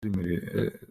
就是呃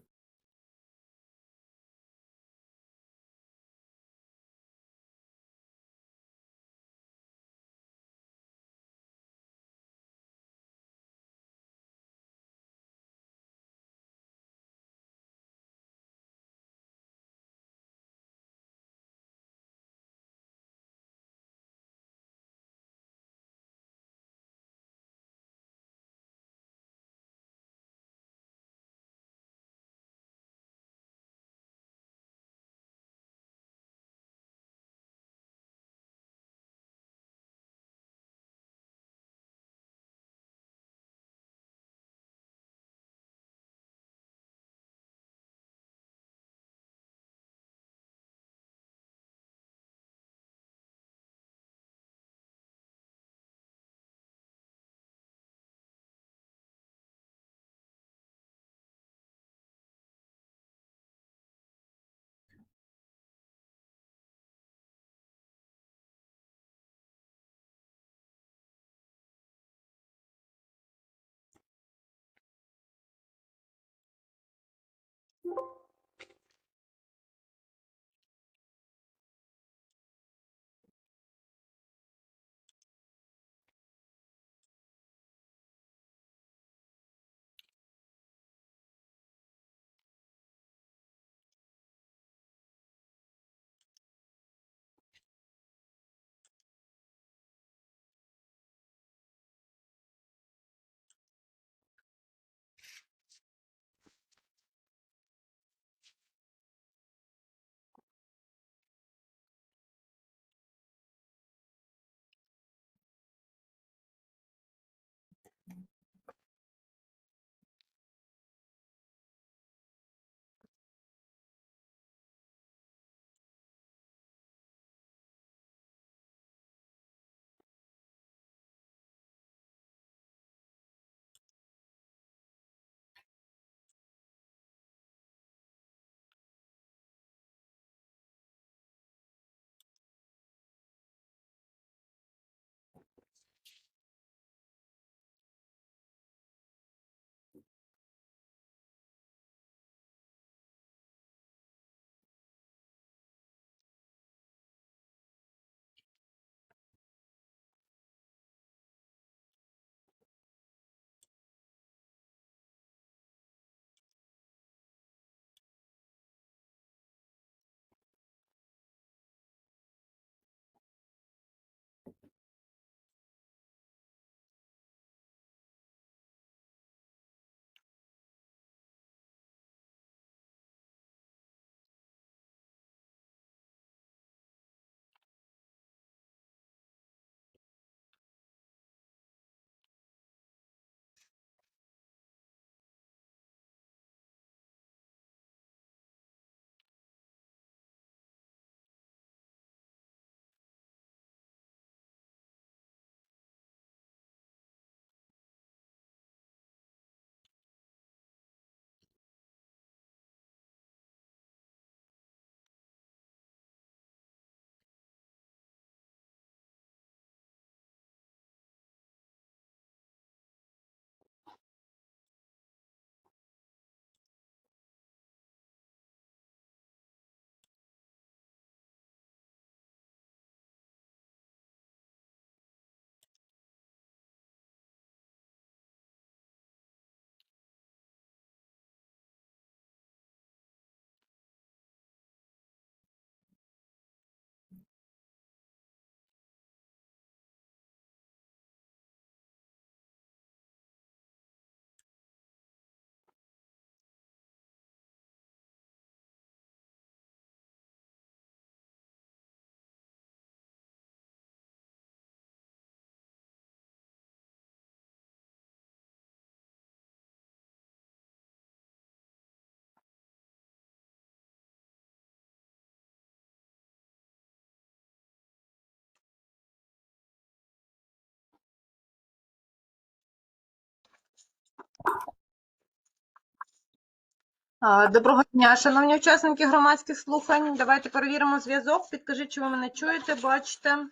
Доброго дня, шановні учасники громадських слухань. Давайте перевіримо зв'язок. Підкажіть, чи ви мене чуєте, бачите.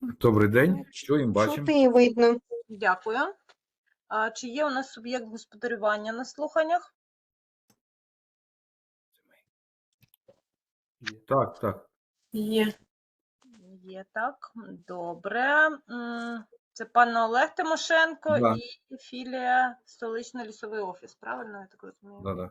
Добрий день, чуємо, бачимо. Чути і видно. Дякую. А, Чи є у нас суб'єкт господарювання на слуханнях? Так, так. Є. Є так. Добре. Це пан Олег Тимошенко Да. і філія столичний лісовий офіс. Правильно я так розумію? Да, да.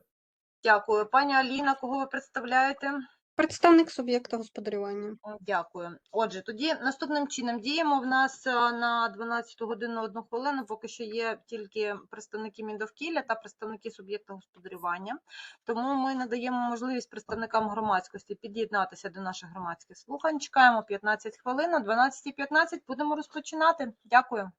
Дякую. Пані Аліна, кого ви представляєте? Представник суб'єкта господарювання. Дякую. Отже, тоді наступним чином діємо. В нас е, на 12 годину одну хвилину поки що є тільки представники Міндовкілля та представники суб'єкта господарювання. Тому ми надаємо можливість представникам громадськості під'єднатися до наших громадських слухань. Чекаємо 15 хвилин. О 12.15 будемо розпочинати. Дякую.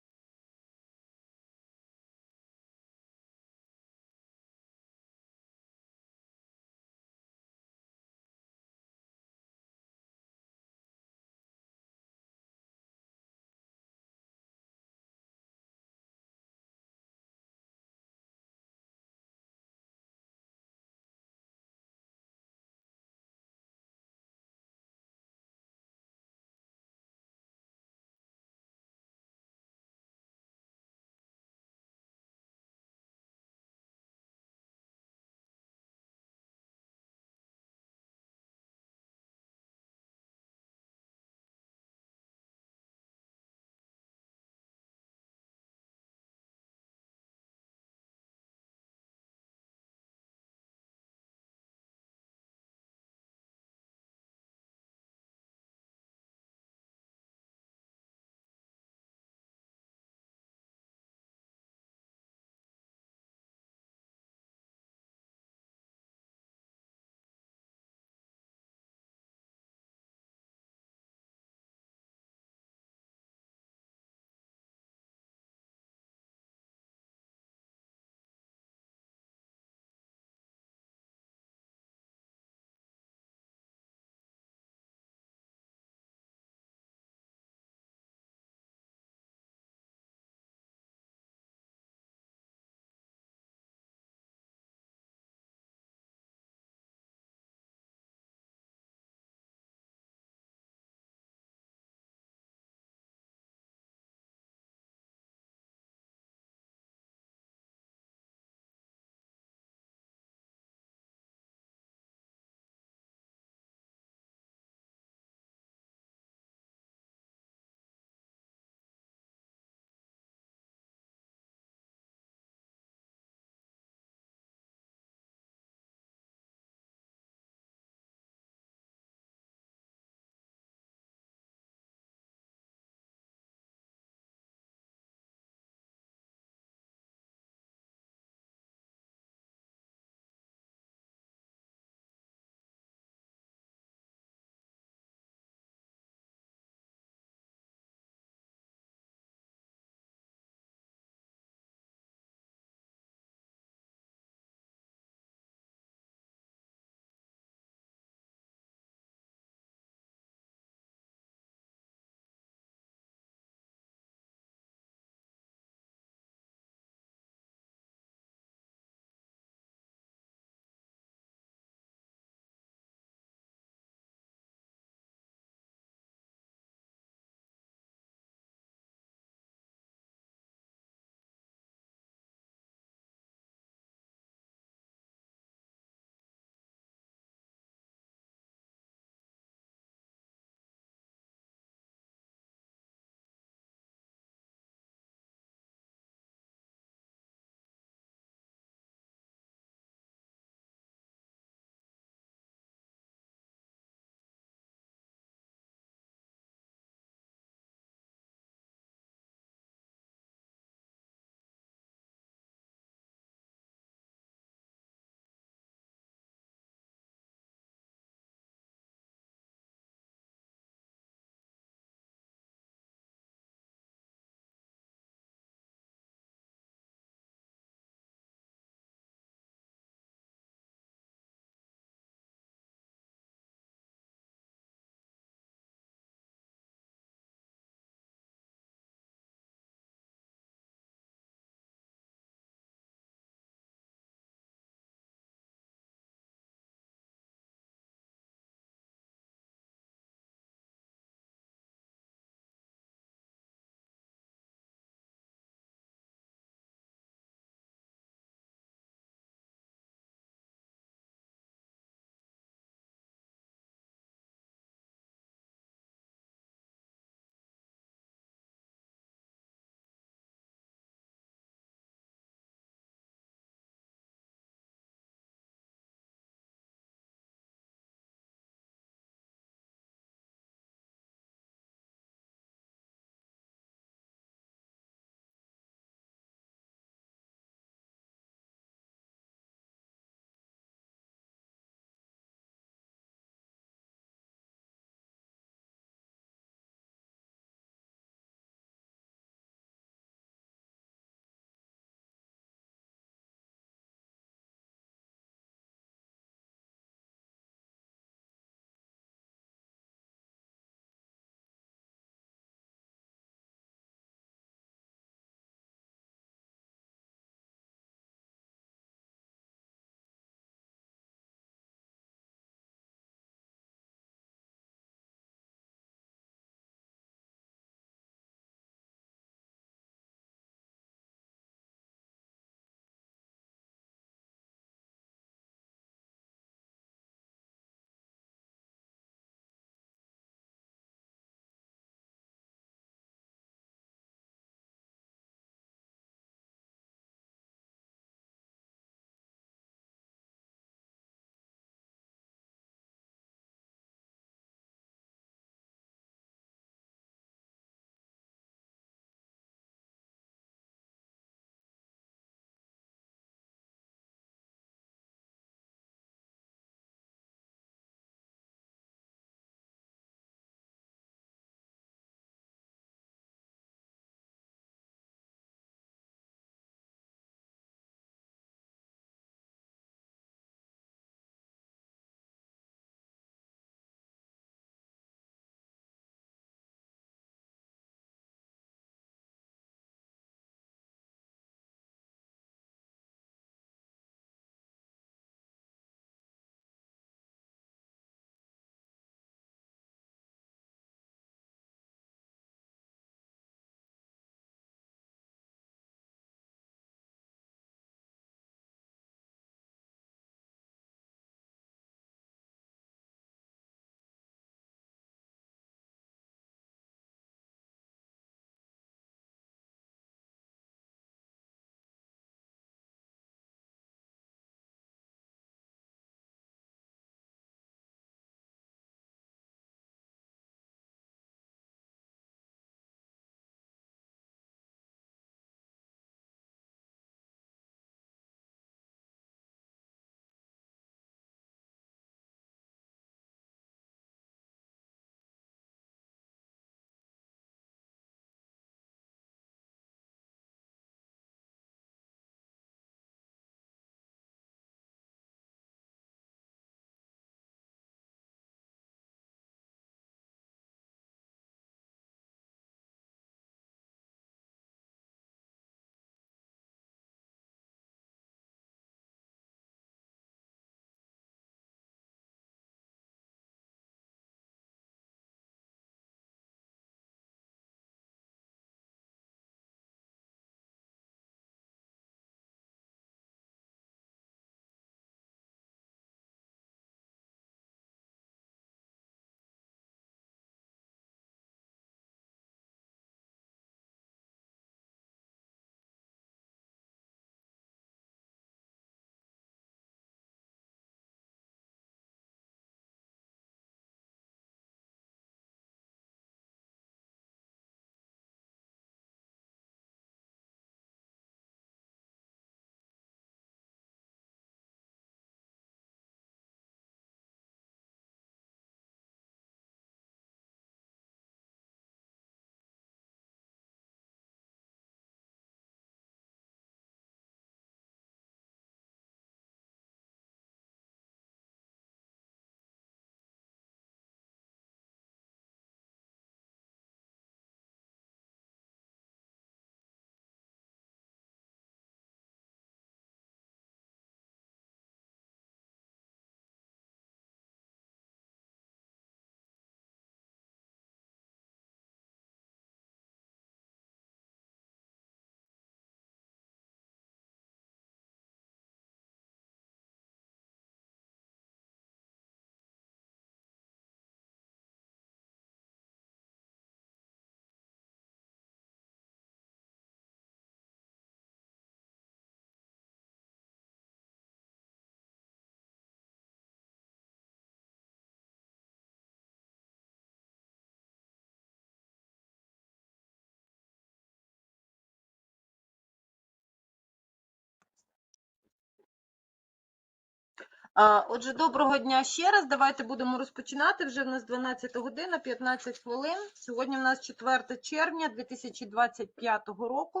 Отже, доброго дня ще раз. Давайте будемо розпочинати. Вже в нас 12 година, 15 хвилин. Сьогодні в нас 4 червня 2025 року.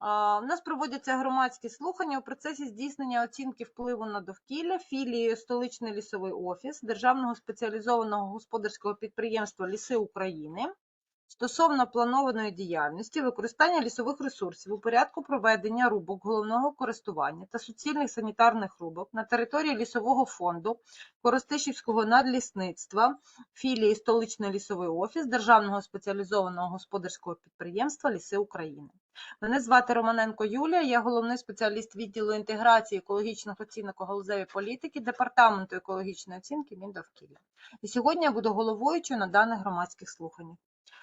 У нас проводяться громадські слухання у процесі здійснення оцінки впливу на довкілля філії столичний лісовий офіс Державного спеціалізованого господарського підприємства Ліси України стосовно планованої діяльності використання лісових ресурсів у порядку проведення рубок головного користування та суцільних санітарних рубок на території лісового фонду Коростишівського надлісництва філії столичний лісовий офіс Державного спеціалізованого господарського підприємства Ліси України. Мене звати Романенко Юлія, я головний спеціаліст відділу інтеграції екологічних оцінок у галузевій політики Департаменту екологічної оцінки Міндовкілля. І сьогодні я буду головуючою на даних громадських слуханнях.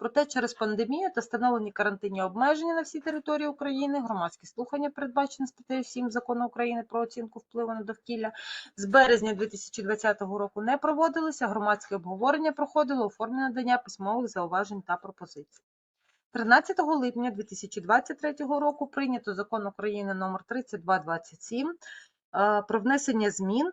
Проте через пандемію та встановлені карантинні обмеження на всій території України громадські слухання, передбачені статтею 7 Закону України про оцінку впливу на довкілля, з березня 2020 року не проводилися. Громадське обговорення проходило у формі надання письмових зауважень та пропозицій. 13 липня 2023 року прийнято закон України номер 3227 е, про внесення змін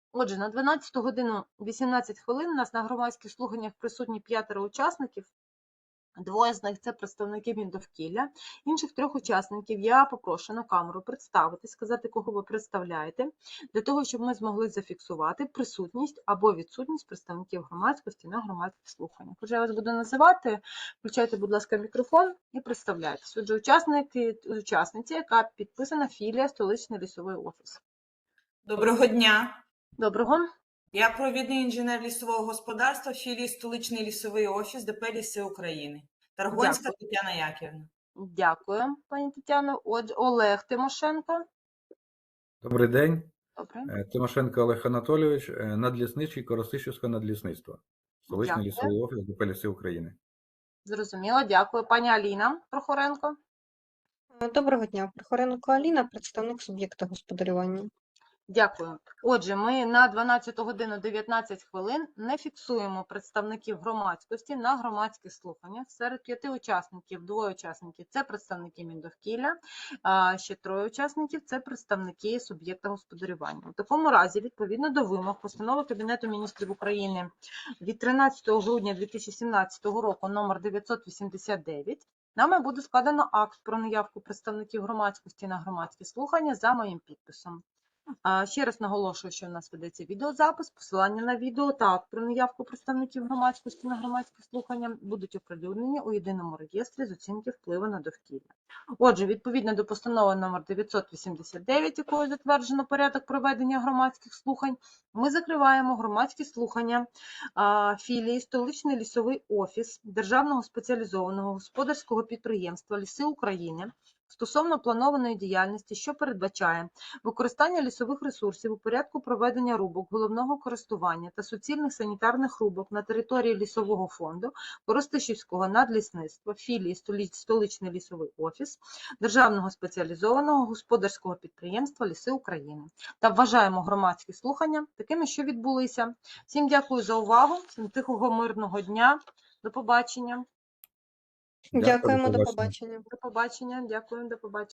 Отже, на 12 годину 18 хвилин у нас на громадських слуханнях присутні п'ятеро учасників. Двоє з них це представники Міндовкілля. Інших трьох учасників я попрошу на камеру представити, сказати, кого ви представляєте, для того, щоб ми змогли зафіксувати присутність або відсутність представників громадськості на громадських слуханнях. Отже, я вас буду називати. Включайте, будь ласка, мікрофон і представляйтесь. Отже, учасники, учасниця, яка підписана філія столичний лісовий офіс. Доброго дня. Доброго. Я провідний інженер лісового господарства філії столичний лісовий офіс ДП Ліси України. Таргонська Тетяна Яківна. Дякую, пані Тетяно. Отже, Олег Тимошенко. Добрий день. Добре. Е, Тимошенко Олег Анатолійович, е, надлісничий Коростишівського надлісництва. Столичний Дякую. лісовий офіс ДП Ліси України. Зрозуміло, дякую. Пані Аліна Прохоренко. Доброго дня, Прохоренко Аліна, представник суб'єкта господарювання. Дякую. Отже, ми на 12 годину 19 хвилин не фіксуємо представників громадськості на громадських слуханнях. Серед п'яти учасників двоє учасників це представники Міндовкілля, а ще троє учасників це представники суб'єкта господарювання. У такому разі, відповідно до вимог постанови Кабінету міністрів України від 13 грудня 2017 року номер 989 нами буде складено акт про наявку представників громадськості на громадські слухання за моїм підписом. Ще раз наголошую, що у нас ведеться відеозапис, посилання на відео та про наявку представників громадськості на громадські слухання будуть оприлюднені у єдиному реєстрі з оцінки впливу на довкілля. Отже, відповідно до постанови номер 989, якою затверджено порядок проведення громадських слухань, ми закриваємо громадські слухання філії столичний лісовий офіс Державного спеціалізованого господарського підприємства Ліси України стосовно планованої діяльності, що передбачає використання лісових ресурсів у порядку проведення рубок головного користування та суцільних санітарних рубок на території лісового фонду Коростишівського надлісництва, філії Столичний лісовий офіс, Державного спеціалізованого господарського підприємства Ліси України та вважаємо громадські слухання такими, що відбулися. Всім дякую за увагу, всім тихого мирного дня. До побачення. Дякуємо, до побачення. побачення. До побачення. дякуємо, до побачення.